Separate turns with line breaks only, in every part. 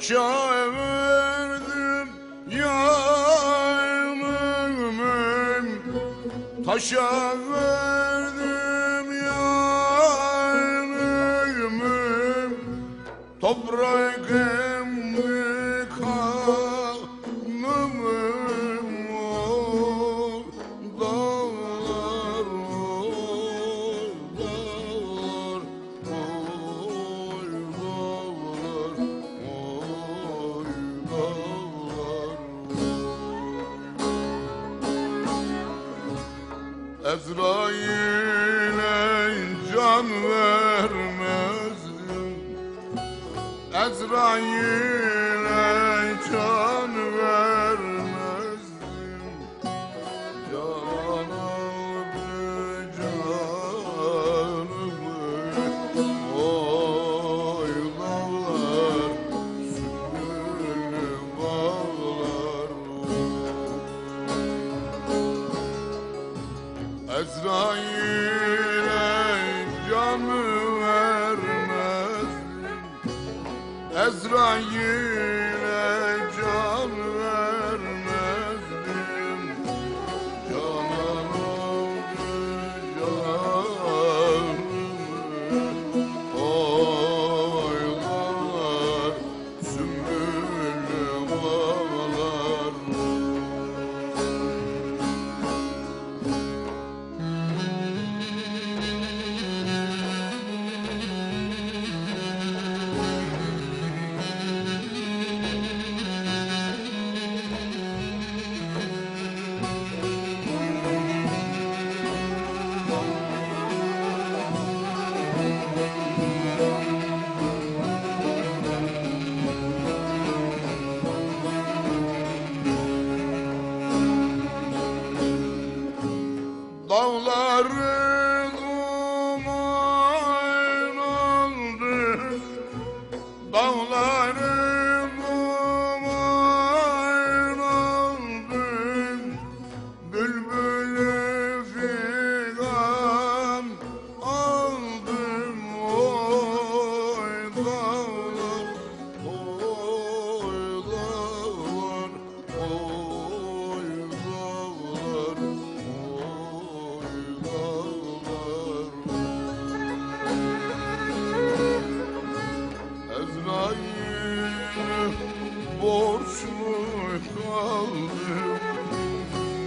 Saça verdim yarımım Taşa verdim Ezrail'e can vermezdim. Ezrail Ezrail'e canı vermez. Ezrail Mevlana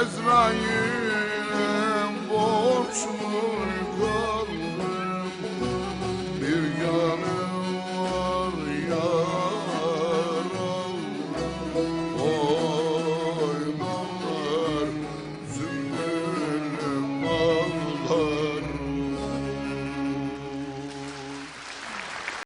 Ezrail